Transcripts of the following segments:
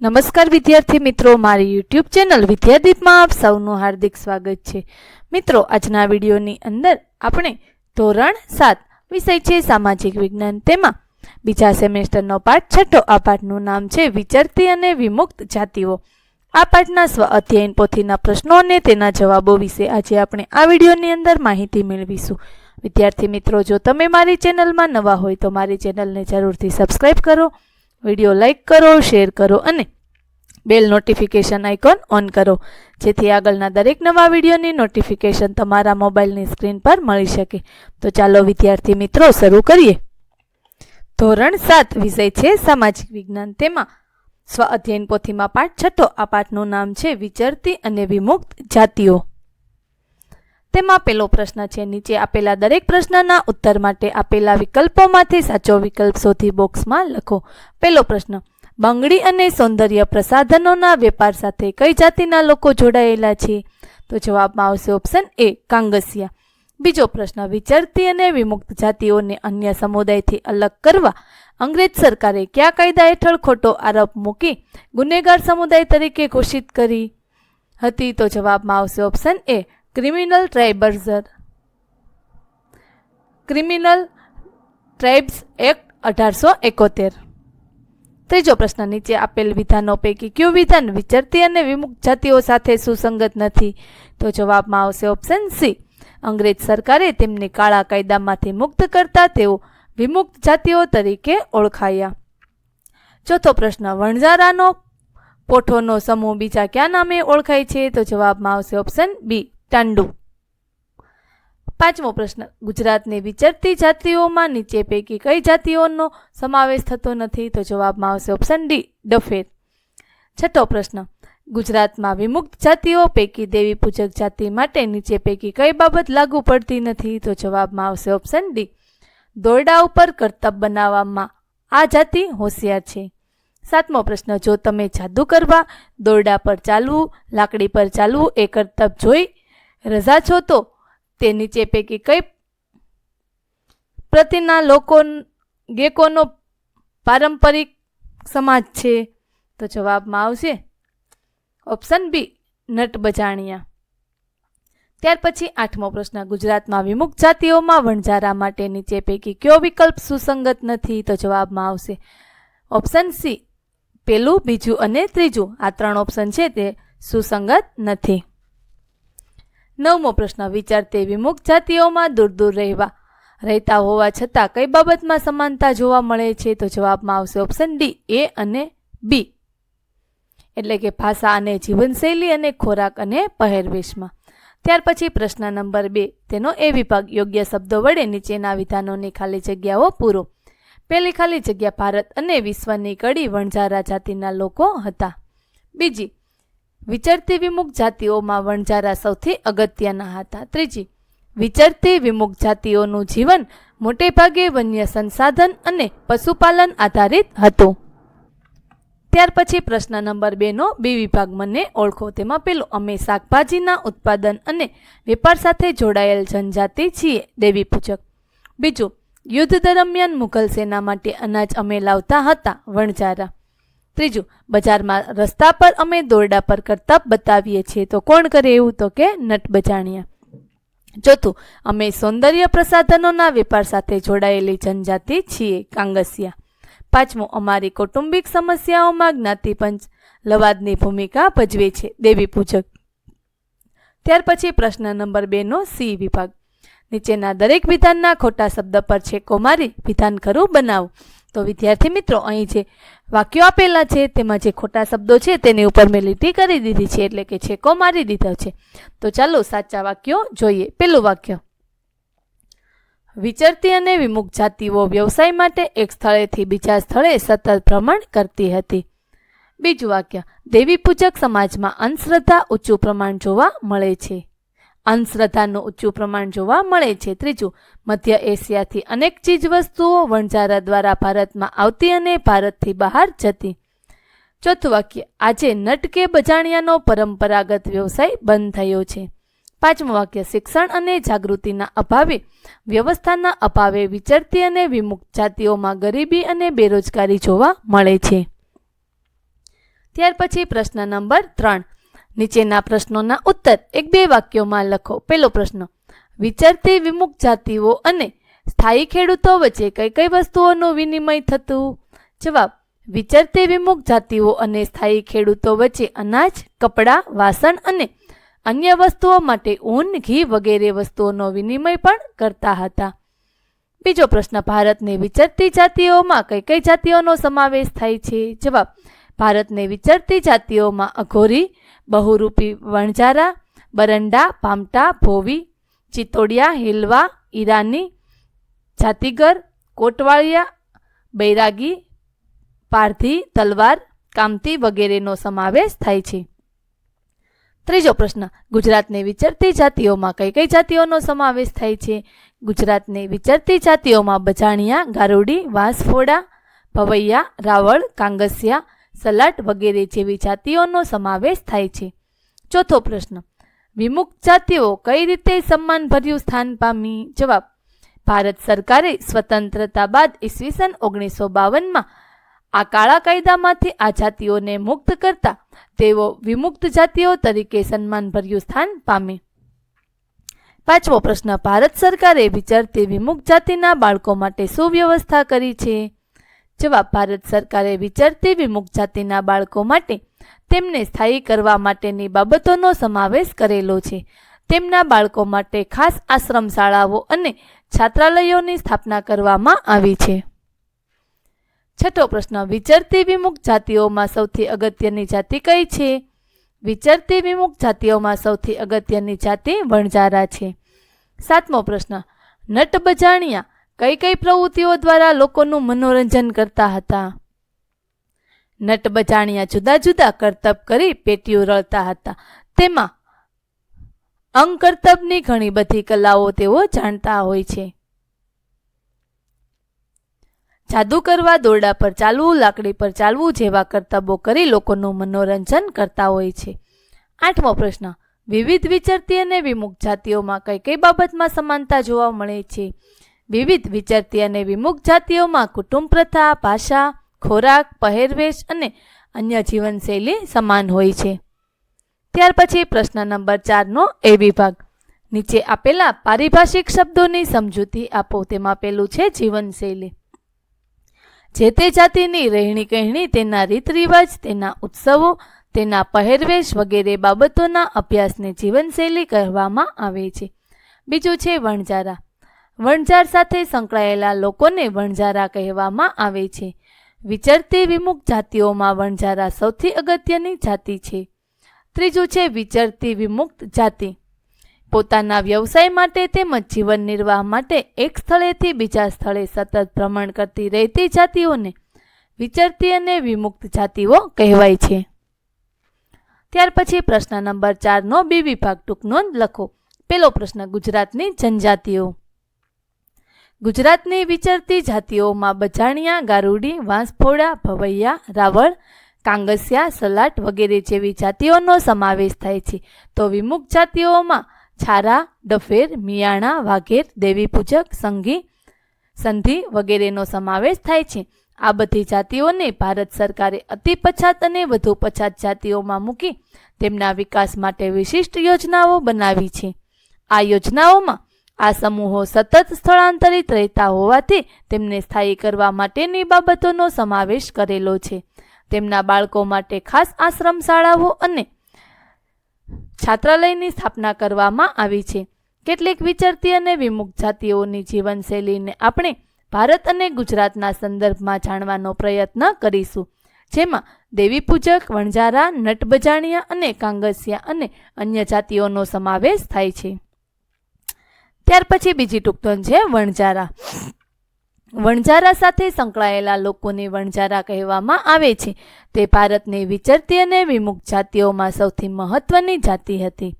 નમસ્કાર વિદ્યાર્થી મિત્રો, મારી યુટ્યુબ ચેનલ વિદ્યાદીપમાં આપ સૌનું હાર્દિક સ્વાગત છે. મિત્રો, આજના વિડીયોની અંદર આપણે ધોરણ સાત વિષય છે, સામાજિક વિજ્ઞાન તેમાં. બીજા સેમેસ્ટરનો પાઠ, છઠ્ઠો આ પાઠનું નામ છે, વિચરતી અને વિમુક્ત જાતિઓ. આ પાઠના સ્વ અધ્યયન પોથીના પ્રશ્નો અને તેના જવાબો વિશે આજે આપણે આ વિડીયોની અંદર માહિતી મેળવીશું. વિદ્યાર્થી મિત્રો, જો તમે મારી ચેનલમાં નવા હોય તો મારી ચેનલને જરૂરથી સબસ્ક્રાઈબ કરો વીડિયો લાઇક કરો, શેર કરો અને બેલ નોટિફિકેશન આઇકોન ઓન કરો, જેથી આગળના દરેક નવા વિડીયોની નોટિફિકેશન તમારા મોબાઈલની સ્ક્રીન પર મળી શકે. તો ચાલો, વિદ્યાર્થી મિત્રો, શરૂ કરીએ. ધોરણ સાત, વિષય છે સામાજિક વિજ્ઞાન. તેમાં સ્વ અધ્યયન પોથીમાં પાઠ છઠ્ઠો, આ પાઠનું નામ છે વિચરતી અને વિમુક્ત જાતિઓ. તેમાં પેલો પ્રશ્ન છે. નીચે આપેલા દરેક પ્રશ્નના ઉત્તર માટે આપેલા વિકલ્પોમાંથી સાચો વિકલ્પ શોધી બોક્સમાં લખો. પેલો પ્રશ્ન, બંગડી અને સૌંદર્ય પ્રસાધનોના વેપાર સાથે કઈ જાતિના લોકો જોડાયેલા છે? તો જવાબમાં આવશે ઓપ્શન એ કાંગસિયા. બીજો પ્રશ્ન, વિચરતી અને વિમુક્ત જાતિઓને અન્ય સમુદાયથી અલગ કરવા અંગ્રેજ સરકારે કયા કાયદા હેઠળ ખોટો આરોપ મૂકી ગુનેગાર સમુદાય તરીકે ઘોષિત કરી હતી? તો જવાબમાં આવશે ઓપ્શન એ ક્રિમિનલ ટ્રાઇબર્ઝર ક્રિમિનલ ટ્રાઇબ્સ એક્ટ અઢારસો એકોતેર. ત્રીજો પ્રશ્ન નીચે આપેલ વિધાનો પૈકી કયું વિધાન વિચરતી અને વિમુક્ત જાતિઓ સાથે સુસંગત નથી? તો જવાબમાં આવશે ઓપ્શન સી અંગ્રેજ સરકારે તેમને કાળા કાયદામાંથી મુક્ત કરતા તેઓ વિમુક્ત જાતિઓ તરીકે ઓળખાયા. ચોથો પ્રશ્ન, વણઝારાનો, પોઠોનો સમૂહ બીજા ક્યાં નામે ઓળખાય છે? તો જવાબમાં આવશે ઓપ્શન બી ટાંડુ. પાંચમો પ્રશ્ન. ગુજરાતની વિચરતી જાતિઓમાં નીચે પૈકી કઈ જાતિઓનો સમાવેશ થતો નથી? તો જવાબમાં આવશે ઓપ્શન ડી ડફેર. છઠ્ઠો પ્રશ્ન. ગુજરાતમાં વિમુક્ત જાતિઓ પૈકી દેવી પૂજક જાતિ માટે નીચે પૈકી કઈ બાબત લાગુ પડતી નથી? તો જવાબમાં આવશે ઓપ્શન ડી દોરડા ઉપર કરતબ બનાવવામાં આ જાતિ હોશિયાર છે. સાતમો પ્રશ્ન. જો તમે જાદુ કરવા, દોરડા પર ચાલવું, લાકડી પર ચાલવું એ કરતબ જોઈ રજા છો તો તે નીચે પૈકી કઈ પ્રતિના લોકો ગેકોનો પારંપરિક સમાજ છે? તો જવાબમાં આવશે ઓપ્શન બી, નટ બજાણિયા. ત્યાર પછી આઠમો પ્રશ્ન, ગુજરાતમાં વિમુક્ત જાતિઓમાં વણઝારા માટે નીચે પૈકી કયો વિકલ્પ સુસંગત નથી? તો જવાબમાં આવશે ઓપ્શન સી, પેલું, બીજું અને ત્રીજું. આ ત્રણ ઓપ્શન છે તે સુસંગત નથી. નવમો પ્રશ્ન, વિચારતી વિમુક્ત જાતિઓમાં દૂર દૂર રહેવા. રહેતા હોવા છતાં કઈ બાબતમાં સમાનતા જોવા મળે છે તો જવાબમાં આવશે ઓપ્શન ડી એ અને બી એટલે કે ભાષા અને જીવનશૈલી અને ખોરાક અને પહેરવેશમાં. ત્યાર પછી પ્રશ્ન નંબર બે, તેનો એ વિભાગ યોગ્ય શબ્દો વડે નીચેના વિધાનોની ખાલી જગ્યાઓ પૂરો. પહેલી ખાલી જગ્યા ભારત અને વિશ્વની કડી વણઝારા જાતિના લોકો હતા. બીજી વિચરતી વિમુખ જાતિઓમાં વણઝારા સૌથી અગત્યના હતા. ત્રીજી, વિચરતી વિમુખ જાતિઓનું જીવન મોટેભાગે વન્ય સંસાધન અને પશુપાલન આધારિત હતું. ત્યાર પછી પ્રશ્ન નંબર બેનો બી વિભાગ મને ઓળખો. તેમાં પેલું, અમે શાકભાજીના ઉત્પાદન અને વેપાર સાથે જોડાયેલ જનજાતિ છીએ, દેવી પૂજક. બીજું, યુદ્ધ દરમિયાન મુઘલ સેના માટે અનાજ અમે લાવતા હતા, વણઝારા. ત્રીજું, બજારમાં રસ્તા પર અમે દોરડા પર કરતબ બતાવીએ છીએ. તો કોણ કરે એવું તો કે નટ બજાણિયા. ચોથું, અમે સૌંદર્ય પ્રસાધનોના વેપાર સાથે જોડાયેલી જનજાતિ છીએ, કાંગસિયા. પાંચમું, અમારી કૌટુંબિક સમસ્યાઓમાં જ્ઞાતિપંચ લવાદની ભૂમિકા ભજવે છે, દેવી પૂજક. ત્યાર પછી પ્રશ્ન નંબર બેનો સી વિભાગ. નીચેના દરેક વિધાનના ખોટા શબ્દ પર છે કોમારી વિધાન ખરું બનાવો. તો વિદ્યાર્થી મિત્રો, અહીં જે વાક્યો આપેલા છે, તેમાં જે ખોટા શબ્દો છે, તેની ઉપર મેં લીટી કરી દીધી છે, એટલે કે છેકો મારી દીધો છે. તો ચાલો સાચા વાક્યો જોઈએ. પેલું વાક્ય. વિચરતી અને વિમુખ જાતિઓ વ્યવસાય માટે એક સ્થળેથી બીજા સ્થળે સતત ભ્રમણ કરતી હતી. બીજું વાક્ય. દેવી પૂજક સમાજમાં અંધશ્રદ્ધા ઊંચું પ્રમાણ જોવા મળે છે. અંધશ્રદ્ધાનું ઊંચું પ્રમાણ જોવા મળે છે. ત્રીજું, મધ્ય એશિયાથી અનેક ચીજ વસ્તુઓ વણઝારા દ્વારા ભારતમાં આવતી અને ભારતથી બહાર જતી. ચોથું વાક્ય, આજે નટકે બજાણિયાનો પરંપરાગત વ્યવસાય બંધ થયો છે. પાંચમું વાક્ય, શિક્ષણ અને જાગૃતિના અભાવે વ્યવસ્થાના અભાવે વિચરતી અને વિમુક્ત જાતિઓમાં ગરીબી અને બેરોજગારી જોવા મળે છે. ત્યાર પછી પ્રશ્ન નંબર ત્રણ નીચેના પ્રશ્નોના ઉત્તર. એક બે વાક્યોમાં લખો. પહેલો પ્રશ્ન. વિચરતી વિમુખ જાતિઓ અને સ્થાયી ખેડૂતો વચ્ચે કઈ કઈ વસ્તુઓનું વિનિમય થતું? જવાબ. વિચરતી વિમુખ જાતિઓ અને સ્થાયી ખેડૂતો વચ્ચે અનાજ, કપડાં, વાસણ અને અન્ય વસ્તુઓ માટે ઊન, ઘી વગેરે વસ્તુઓનો વિનિમય પણ કરતા હતા. બીજો પ્રશ્ન. ભારતની વિચરતી જાતિઓમાં કઈ કઈ જાતિઓનો સમાવેશ થાય છે? જવાબ. ભારતની વિચરતી જાતિઓમાં અઘોરી, બહુરૂપી વણઝારા, બરંડા, પામટા, ભોવી ચિતોડિયા હિલવા, ઈરાની, જાતિગર, કોટવાળિયા, બૈરાગી, પારધી, તલવાર, કામતી વગેરેનો સમાવેશ થાય છે. ત્રીજો પ્રશ્ન, ગુજરાતને વિચરતી જાતિઓમાં કઈ કઈ જાતિઓનો સમાવેશ થાય છે? ગુજરાતને વિચરતી જાતિઓમાં બજાણિયા, ગારુડી, વાંસફોડા, ભવૈયા, રાવળ, કાંગસિયા સલાટ વગેરે જેવી જાતિઓનો સમાવેશ થાય છે. ચોથો પ્રશ્ન. વિમુક્ત જાતિઓ કઈ રીતે સન્માનભર્યું સ્થાન પામી? જવાબ. ભારત સરકારે સ્વતંત્રતા બાદ ઈસવીસન ઓગણીસો બાવનમાં આ કાળા કાયદામાંથી આ જાતિઓને મુક્ત કરતા તેઓ વિમુક્ત જાતિઓ તરીકે સન્માનભર્યું સ્થાન પામે. પાંચમો પ્રશ્ન. ભારત સરકારે વિચરતી વિમુક્ત જાતિના બાળકો માટે શું વ્યવસ્થા કરી છે. જવાબ ભારત સરકારે વિચરતી વિમુક્ત જાતિના બાળકો માટે તેમને સ્થાયી કરવા માટેની બાબતોનો સમાવેશ કરેલો છે. તેમના બાળકો માટે ખાસ આશ્રમ શાળાઓ અને છાત્રાલયોની સ્થાપના કરવામાં આવી છે. છઠ્ઠો પ્રશ્ન, વિચરતી વિમુક્ત જાતિઓમાં સૌથી અગત્યની જાતિ કઈ છે? વિચરતી વિમુક્ત જાતિઓમાં સૌથી અગત્યની જાતિ વણજારા છે. સાતમો પ્રશ્ન નટ બજાણિયા કઈ કઈ પ્રવૃત્તિઓ દ્વારા લોકોનું મનોરંજન કરતા હતા? નટ બજાણિયા જુદા જુદા કરતબ કરી પેટીઓ રળતા હતા. તેમાં અંગ કરતબની ઘણી બધી કલાઓ તેઓ જાણતા હોય છે. જાદુ કરવા દોરડા પર ચાલવું, લાકડી પર ચાલવું જેવા કરતબો કરી લોકોનું મનોરંજન કરતા હોય છે. આઠમો પ્રશ્ન. વિવિધ વિચરતી અને વિમુક્ત જાતિઓમાં કઈ કઈ બાબતમાં સમાનતા જોવા મળે છે? વિવિધ વિચરતી અને વિમુખ જાતિઓમાં કુટુંબ પ્રથા, ભાષા, ખોરાક, પહેરવેશ અને અન્ય જીવનશૈલી સમાન હોય છે. ત્યાર પછી પ્રશ્ન નંબર ચારનો એ વિભાગ. નીચે આપેલા પારિભાષિક શબ્દોની સમજૂતી આપો. તેમાં પેલું છે જીવનશૈલી. જે તે જાતિની રહેણી કહેણી, તેના રીત રિવાજ, તેના ઉત્સવો, તેના પહેરવેશ વગેરે બાબતોના અભ્યાસને જીવનશૈલી કહેવામાં આવે છે. બીજું છે વણજારા વણજાર સાથે સંકળાયેલા લોકોને વણઝારા કહેવામાં આવે છે. વિચરતી વિમુખ જાતિઓમાં વણઝારા સૌથી અગત્યની જાતિ છે. ત્રીજું છે વિચરતી વિમુક્ત જાતિ. પોતાના વ્યવસાય માટે તેમજ જીવન નિર્વાહ માટે એક સ્થળેથી બીજા સ્થળે સતત ભ્રમણ કરતી રહેતી જાતિઓને વિચરતી અને વિમુક્ત જાતિઓ કહેવાય છે. ત્યાર પછી પ્રશ્ન નંબર ચારનો બી વિભાગ ટૂંક નોંધ લખો. પેલો પ્રશ્ન ગુજરાતની જનજાતિઓ. ગુજરાતની વિચરતી જાતિઓમાં બજાણિયા, ગારુડી, વાંસફોડા, ભવૈયા, રાવળ, કાંગસિયા સલાટ વગેરે જેવી જાતિઓનો સમાવેશ થાય છે. તો વિમુખ જાતિઓમાં છારા, ડફેર, મિયાણા, વાઘેર, દેવી પૂજક, સંઘી, સંધિ વગેરેનો સમાવેશ થાય છે. આ બધી જાતિઓને ભારત સરકારે અતિ પછાત અને વધુ પછાત જાતિઓમાં મૂકી તેમના વિકાસ માટે વિશિષ્ટ યોજનાઓ બનાવી છે. આ યોજનાઓમાં આ સમૂહો સતત સ્થળાંતરિત રહેતા હોવાથી તેમને સ્થાયી કરવા માટેની બાબતોનો સમાવેશ કરેલો છે. તેમના બાળકો માટે ખાસ આશ્રમ શાળાઓ અને છાત્રાલયની સ્થાપના કરવામાં આવી છે. કેટલીક વિચરતી અને વિમુક્ત જાતિઓની જીવનશૈલીને આપણે ભારત અને ગુજરાતના સંદર્ભમાં જાણવાનો પ્રયત્ન કરીશું. જેમાં દેવી પૂજક વણજારા નટબજાણિયા અને કાંગસિયા અને અન્ય જાતિઓનો સમાવેશ થાય છે. ત્યાર પછી બીજી ટૂંકટોન છે વણઝારા. વણઝારા સાથે સંકળાયેલા લોકોને વણઝારા કહેવામાં આવે છે. તે ભારતની વિચરતી અને વિમુક્ત જાતિઓમાં સૌથી મહત્વની જાતિ હતી.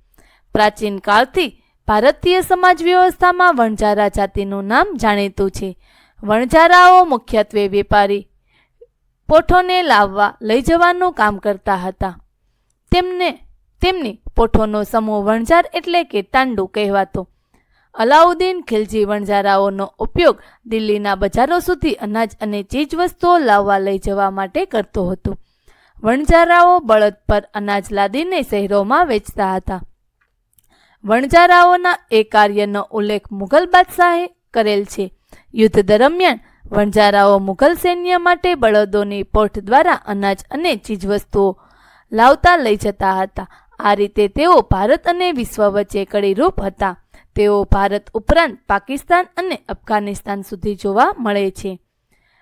પ્રાચીન કાળથી ભારતીય સમાજ વ્યવસ્થામાં વણઝારા જાતિનું નામ જાણીતું છે. વણઝારાઓ મુખ્યત્વે વેપારી પોઠોને લાવવા લઈ જવાનું કામ કરતા હતા. તેમને, તેમની પોઠોનો સમૂહ વણઝાર એટલે કે તાંડુ કહેવાતો. અલાઉદ્દીન ખિલજી વણઝારાઓનો ઉપયોગ દિલ્હીના બજારો સુધી અનાજ અને ચીજવસ્તુઓ લાવવા લઈ જવા માટે કરતો હતો. વણઝારાઓ બળદ પર અનાજ લાદીને શહેરોમાં વેચતા હતા. વણઝારાઓના એ કાર્યનો ઉલ્લેખ મુઘલ બાદશાહે કરેલ છે. યુદ્ધ દરમિયાન વણઝારાઓ મુઘલ સૈન્ય માટે બળદોની પોઠ દ્વારા અનાજ અને ચીજવસ્તુઓ લાવતા લઈ જતા હતા. આ રીતે તેઓ ભારત અને વિશ્વ વચ્ચે કડીરૂપ હતા. તેઓ ભારત ઉપરાંત પાકિસ્તાન અને અફઘાનિસ્તાન સુધી જોવા મળે છે.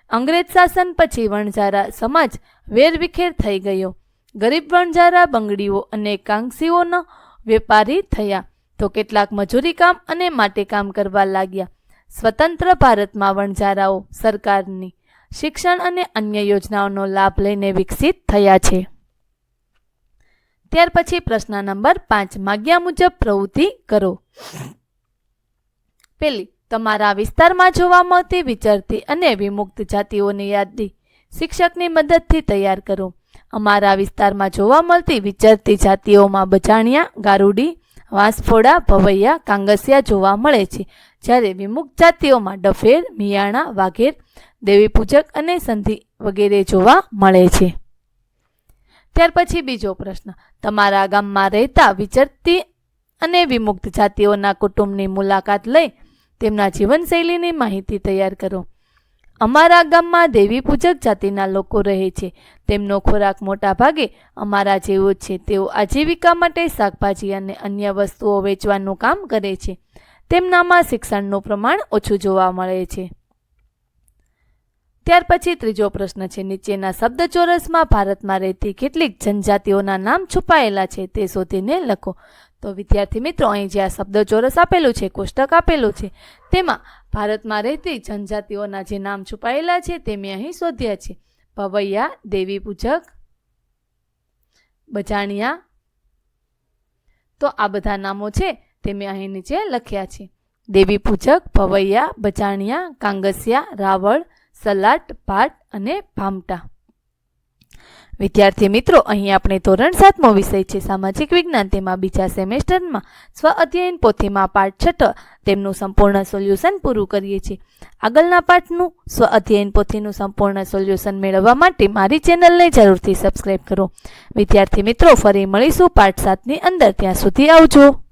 અંગ્રેજ શાસન પછી વણઝારા સમાજ વેરવિખેર થઈ ગયો. ગરીબ વણઝારા, બંગડીઓ અને કાંસીઓનો વેપારી થયા તો કેટલાક મજૂરી કામ અને માટે કામ કરવા લાગ્યા. સ્વતંત્ર ભારતમાં વણઝારાઓ સરકારની શિક્ષણ અને અન્ય યોજનાઓનો લાભ લઈને વિકસિત થયા છે. ત્યાર પછી પ્રશ્ન નંબર પાંચ, માગ્યા મુજબ પ્રવૃત્તિ કરો. પેલી, તમારા વિસ્તારમાં જોવા મળતી વિચરતી અને વિમુક્ત જાતિઓની યાદી શિક્ષકની મદદથી તૈયાર કરો. અમારા વિસ્તારમાં જોવા મળતી વિચરતી જાતિઓમાં બજાણિયા, ગારુડી, વાંસફોડા, ભવૈયા, કાંગસિયા જોવા મળે છે. જ્યારે વિમુક્ત જાતિઓમાં ડફેર, મિયાણા, વાઘેર દેવીપૂજક અને સંધિ વગેરે જોવા મળે છે. ત્યાર પછી બીજો પ્રશ્ન, તમારા ગામમાં રહેતા વિચરતી અને વિમુક્ત જાતિઓના કુટુંબની મુલાકાત લઈ તેમના જીવનશૈલીની માહિતી તૈયાર કરો. અમારા ગામમાં દેવી પૂજક જાતિના લોકો રહે છે. તેમનો ખોરાક મોટા ભાગે અમારા જેવો જ છે. તેઓ આજીવિકા માટે શાકભાજી અને અન્ય વસ્તુઓ વેચવાનું કામ કરે છે. તેમનામાં શિક્ષણનું પ્રમાણ ઓછું જોવા મળે છે. ત્યાર પછી ત્રીજો પ્રશ્ન છે. નીચેના શબ્દ ચોરસમાં ભારતમાં રહેતી કેટલીક જનજાતિઓના નામ છુપાયેલા છે તે શોધીને લખો. તો વિદ્યાર્થી મિત્રો, અહીં જે આ શબ્દ ચોરસ આપેલું છે, કોષ્ટક આપેલું છે, તેમાં ભારતમાં રહેતી જનજાતિઓના જે નામ છુપાયેલા છે તે મેં અહીં શોધ્યા છે. પવૈયા દેવી પૂજક, બજાણિયા, તો આ બધા નામો છે તે મેં અહીં નીચે લખ્યા છે. દેવી પૂજક પવૈયા બજાણિયા, કાંગસિયા, રાવળ સલાટ પાટ અને ભામટા. વિદ્યાર્થી મિત્રો, અહીં આપણે ધોરણ સાતમો વિષય છે, સામાજિક વિજ્ઞાન. તેમાં બીજા સેમેસ્ટરમાં સ્વ અધ્યયન પોથીમાં પાઠ છઠ્ઠ તેમનું સંપૂર્ણ સોલ્યુશન પૂરું કરીએ છીએ. આગળના પાઠનું સ્વ અધ્યયન પોથીનું સંપૂર્ણ સોલ્યુશન મેળવવા માટે મારી ચેનલને જરૂરથી સબસ્ક્રાઈબ કરો. વિદ્યાર્થી મિત્રો, ફરી મળીશું પાઠ સાતની અંદર. ત્યાં સુધી આવજો.